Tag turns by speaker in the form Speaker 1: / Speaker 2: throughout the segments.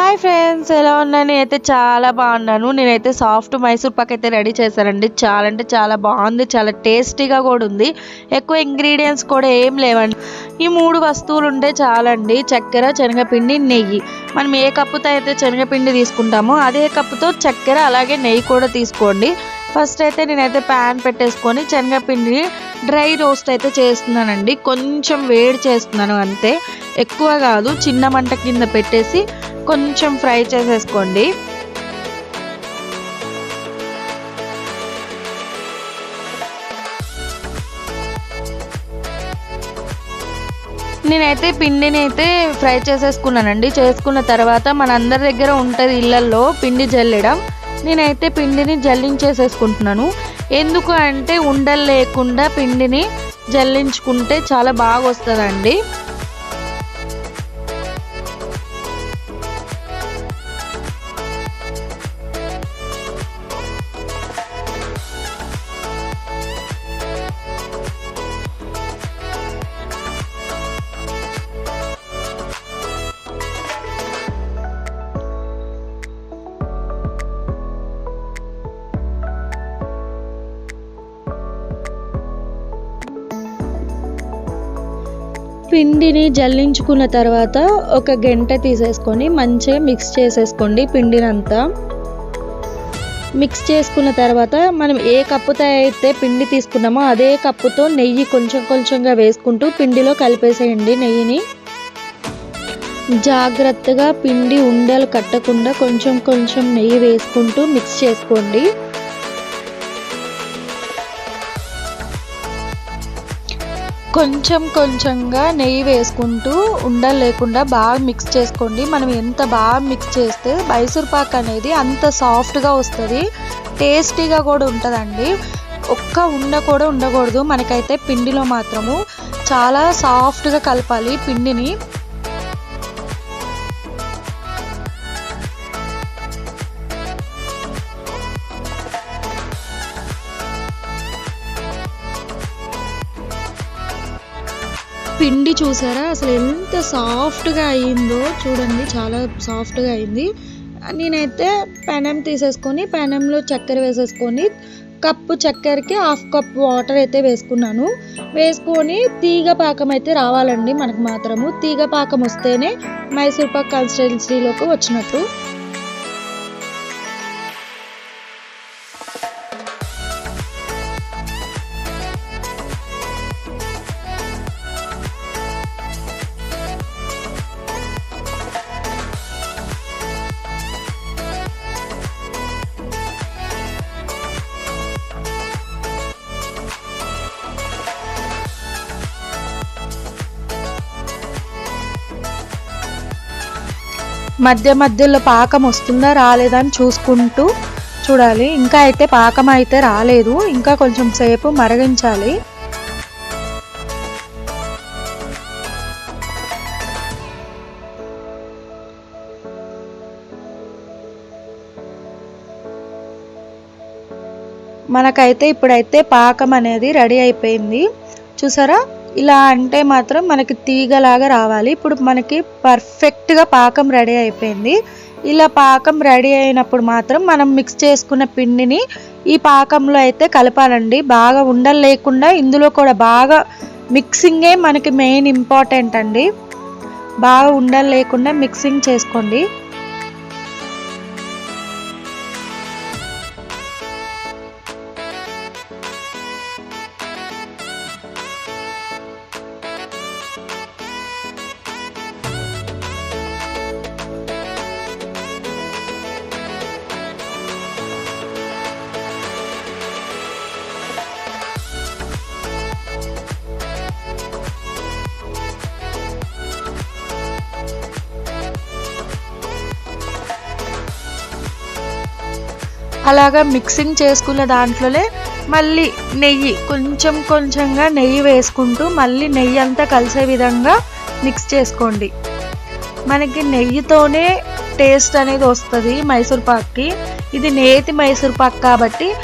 Speaker 1: Hi friends ఎలా ఉన్నాను నేనైతే చాలా బాగున్నాను. నేనైతే సాఫ్ట్ మైసూర్ పాక్ అయితే రెడీ చేశానండి. చాలా అంటే చాలా బాగుంది. చాలా టేస్టీగా కూడా ఉంది. ఎక్కువ ఇంగ్రీడియంట్స్ కూడా ఏం లేవండి. ఈ మూడు వస్తువులు ఉంటే చాలండి. చక్కెర శనగపిండి నెయ్యి. మనం ఏ కప్పుతో అయితే శనగపిండి తీసుకుంటామో అదే కప్పుతో చక్కెర అలాగే నెయ్యి కూడా తీసుకోండి. ఫస్ట్ అయితే నేనైతే ప్యాన్ పెట్టేసుకొని శనగపిండిని డ్రై రోస్ట్ అయితే చేస్తున్నానండి. కొంచెం వేడి చేస్తున్నాను అంతే. ఎక్కువ కాదు చిన్న మంట కింద పెట్టేసి కొంచెం ఫ్రై చేసేసుకోండి. నేనైతే పిండిని అయితే ఫ్రై చేసేసుకున్నానండి. చేసుకున్న తర్వాత మనందరి దగ్గర ఉంటుంది ఇళ్ళల్లో పిండి జల్లడం. నేనైతే పిండిని జల్లించేసేసుకుంటున్నాను. ఎందుకు అంటే ఉండలు లేకుండా పిండిని జల్లించుకుంటే చాలా బాగా వస్తుందండి పిండిని జల్లించుకున్న తర్వాత ఒక గంట తీసేసుకొని మంచిగా మిక్స్ చేసేసుకోండి పిండినంతా. మిక్స్ చేసుకున్న తర్వాత మనం ఏ కప్పుతో అయితే పిండి తీసుకున్నామో అదే కప్పుతో నెయ్యి కొంచెం కొంచెంగా వేసుకుంటూ పిండిలో కలిపేసేయండి నెయ్యిని. జాగ్రత్తగా పిండి ఉండలు కట్టకుండా కొంచెం కొంచెం నెయ్యి వేసుకుంటూ మిక్స్ చేసుకోండి. కొంచెం కొంచెంగా నెయ్యి వేసుకుంటూ ఉండలు లేకుండా బాగా మిక్స్ చేసుకోండి. మనం ఎంత బాగా మిక్స్ చేస్తే మైసూర్ పాక్ అనేది అంత సాఫ్ట్గా వస్తుంది. టేస్టీగా కూడా ఉంటుందండి. ఒక్క ఉండ కూడా ఉండకూడదు. మనకైతే పిండిలో మాత్రము చాలా సాఫ్ట్గా కలపాలి పిండిని. పిండి చూసారా? అసలు ఎంత సాఫ్ట్గా అయ్యిందో చూడండి చాలా సాఫ్ట్గా అయింది. నేనైతే పెనం తీసేసుకొని పెనంలో చక్కెర వేసేసుకొని కప్పు చక్కెరకి హాఫ్ కప్ వాటర్ అయితే వేసుకున్నాను. వేసుకొని తీగ పాకం అయితే రావాలండి మనకు మాత్రము. తీగ పాకం వస్తేనే మైసూర్ పాక్ కన్సిస్టెన్సీలోకి వచ్చినట్టు. మధ్య మధ్యలో పాకం వస్తుందా రాలేదా అని చూసుకుంటూ చూడాలి. ఇంకా అయితే పాకం అయితే రాలేదు. ఇంకా కొంచెం సేపు మరగించాలి. మనకైతే ఇప్పుడైతే పాకం అనేది రెడీ అయిపోయింది. చూసారా? ఇలా అంటే మాత్రం మనకి తీగలాగా రావాలి. ఇప్పుడు మనకి పర్ఫెక్ట్గా పాకం రెడీ అయిపోయింది. ఇలా పాకం రెడీ అయినప్పుడు మాత్రం మనం మిక్స్ చేసుకున్న పిండిని ఈ పాకంలో అయితే కలపాలండి. బాగా ఉండలు లేకుండా ఇందులో కూడా బాగా మిక్సింగే మనకి మెయిన్ ఇంపార్టెంట్ అండి. బాగా ఉండలు లేకుండా మిక్సింగ్ చేసుకోండి. అలాగా మిక్సింగ్ చేసుకున్న దాంట్లోనే మళ్ళీ నెయ్యి కొంచెం కొంచెంగా నెయ్యి వేసుకుంటూ మళ్ళీ నెయ్యి అంతా కలిసే విధంగా మిక్స్ చేసుకోండి. మనకి నెయ్యితోనే టేస్ట్ అనేది వస్తుంది మైసూర్ పాక్కి. ఇది నేతి మైసూర్ పాక్ కాబట్టి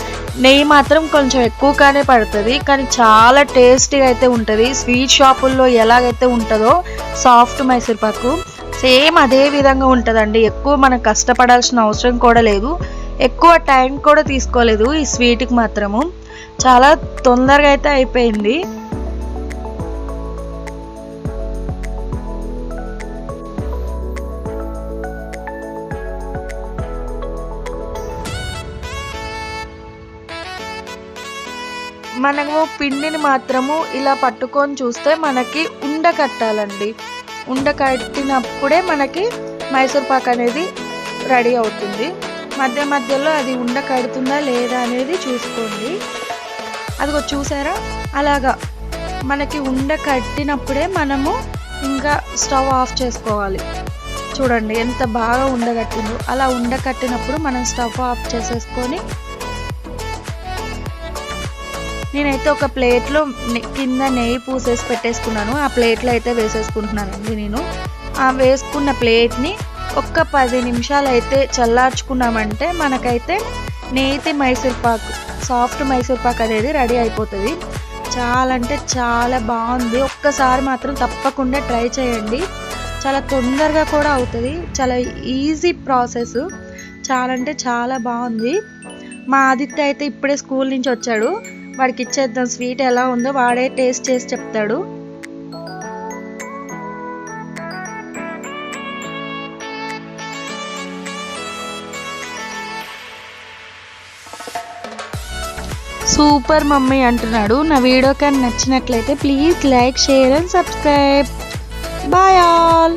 Speaker 1: నెయ్యి మాత్రం కొంచెం ఎక్కువగానే పడుతుంది. కానీ చాలా టేస్టీగా అయితే ఉంటుంది. స్వీట్ షాపుల్లో ఎలాగైతే ఉంటుందో సాఫ్ట్ మైసూర్ పాకు. సేమ్ అదే విధంగా ఉంటుందండి. ఎక్కువ మనం కష్టపడాల్సిన అవసరం కూడా లేదు. ఎక్కువ టైం కూడా తీసుకోలేదు ఈ స్వీట్కి మాత్రము. చాలా తొందరగా అయితే అయిపోయింది. మనము పిండిని మాత్రము ఇలా పట్టుకొని చూస్తే మనకి ఉండ కట్టాలండి. ఉండ కట్టినప్పుడే మనకి మైసూర్ పాక్ అనేది రెడీ అవుతుంది. మధ్య మధ్యలో అది ఉండ కడుతుందా లేదా అనేది చూసుకోండి. అదిగో చూసారా? అలాగా మనకి ఉండ కట్టినప్పుడే మనము ఇంకా స్టవ్ ఆఫ్ చేసుకోవాలి. చూడండి ఎంత బాగా ఉండగట్టిందో అలా ఉండ కట్టినప్పుడు మనం స్టవ్ ఆఫ్ చేసేసుకొని నేనైతే ఒక ప్లేట్లో కింద నెయ్యి పూసేసి పెట్టేసుకున్నాను. ఆ ప్లేట్లో అయితే వేసేసుకుంటున్నానండి నేను. ఆ వేసుకున్న ప్లేట్ని ఒక్క పది నిమిషాలు అయితే చల్లార్చుకున్నామంటే మనకైతే నేతి మైసూర్ పాక్ సాఫ్ట్ మైసూర్ పాక్ అనేది రెడీ అయిపోతుంది. చాలా అంటే చాలా బాగుంది. ఒక్కసారి మాత్రం తప్పకుండా ట్రై చేయండి. చాలా తొందరగా కూడా అవుతుంది. చాలా ఈజీ ప్రాసెస్. చాలా అంటే చాలా బాగుంది. మా ఆదిత్య అయితే ఇప్పుడే స్కూల్ నుంచి వచ్చాడు. వాడికి ఇచ్చేద్దాం స్వీట్ ఎలా ఉందో వాడే టేస్ట్ చేసి చెప్తాడు. సూపర్ మమ్మీ అంటున్నాడు. నా వీడియో కానీ నచ్చినట్లయితే please like share and subscribe. Bye all.